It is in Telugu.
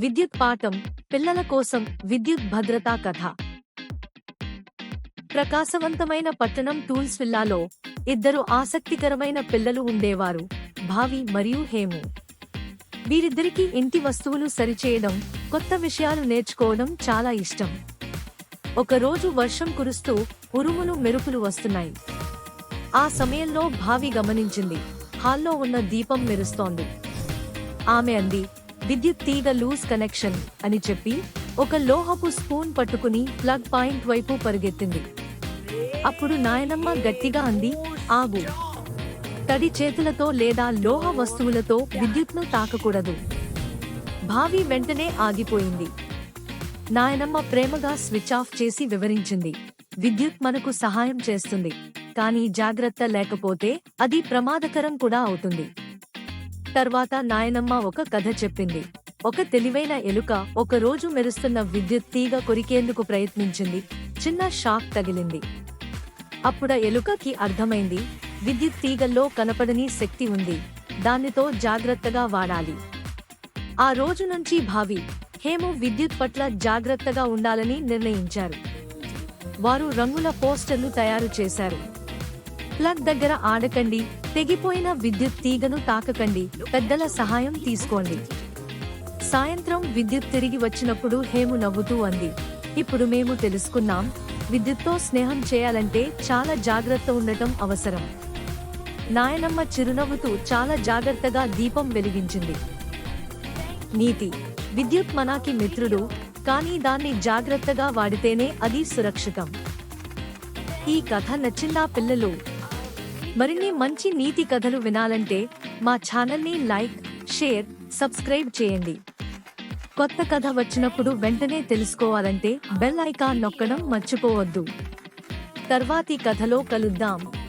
విద్యుత్ పాఠం పిల్లల కోసం విద్యుత్ భద్రతా కథ. ప్రకాశవంతమైన పట్టణం టూల్స్ విల్లాలో ఇద్దరు ఆసక్తికరమైన పిల్లలు ఉండేవారు భావి మరియు హేము. వీరిద్దరికీ ఇంటి వస్తువులు సరిచేయడం కొత్త విషయాలు నేర్చుకోవడం చాలా ఇష్టం. ఒకరోజు వర్షం కురుస్తూ ఉరుములు మెరుపులు వస్తున్నాయి. ఆ సమయంలో భావి గమనించింది హాల్లో ఉన్న దీపం మెరుస్తోంది. ఆమె అంది విద్యుత్ తీగ లూజ్ కనెక్షన్ అని చెప్పి ఒక లోహపు స్పూన్ పట్టుకుని ప్లగ్ పాయింట్ వైపు పరిగెత్తింది. అప్పుడు నాయనమ్మ గట్టిగా అంది ఆగు. తడి చేతులతో లేదా లోహ వస్తువులతో విద్యుత్ను తాకకూడదు. భావి వెంటనే ఆగిపోయింది. నాయనమ్మ ప్రేమగా స్విచ్ ఆఫ్ చేసి వివరించింది విద్యుత్ మనకు సహాయం చేస్తుంది కానీ జాగ్రత్త లేకపోతే అది ప్రమాదకరం కూడా అవుతుంది. తర్వాత నాయనమ్మ ఒక కథ చెప్పింది. ఒక తెలివైన ఎలుక ఒక రోజు మెరుస్తున్న విద్యుత్ తీగ కొరికేందుకు ప్రయత్నించింది. చిన్న షాక్ తగిలింది. అప్పుడ ఎలుకకి అర్థమైంది. విద్యుత్ తీగల్లో కనపడని శక్తి ఉంది. దానితో జాగ్రత్తగా వాడాలి. ఆ రోజు నుంచి భావి హేము విద్యుత్ పట్ల జాగ్రత్తగా ఉండాలని నిర్ణయించారు. వారు రంగుల పోస్టర్లు తయారు చేశారు. ప్లగ్ దగ్గర ఆడకండి తెగిపోయిన విద్యుత్ తీగను తాకకండి. పెద్దల సహాయం తీసుకోండి. సాయంత్రం విద్యుత్ తిరిగి వచ్చినప్పుడు హేము నవ్వుతూ అంది. ఇప్పుడు మేము తెలుసుకున్నాం విద్యుత్తో స్నేహం చేయాలంటే చాలా జాగ్రత్త ఉండటం అవసరం. నాయనమ్మ చిరునవ్వుతూ చాలా జాగ్రత్తగా దీపం వెలిగించింది. నీతి విద్యుత్ మనాకి మిత్రుడు కానీ దాన్ని జాగ్రత్తగా వాడితేనే అది సురక్షితం. ఈ కథ నచ్చిందా పిల్లలు? మరిన్ని మంచి నీతి కథలు వినాలంటే మా ఛానల్ని లైక్ షేర్ సబ్స్క్రైబ్ చేయండి. కొత్త కథ వచ్చినప్పుడు వెంటనే తెలుసుకోవాలంటే బెల్ ఐకాన్ నొక్కడం మర్చిపోవద్దు. తర్వాతి కథలో కలుద్దాం.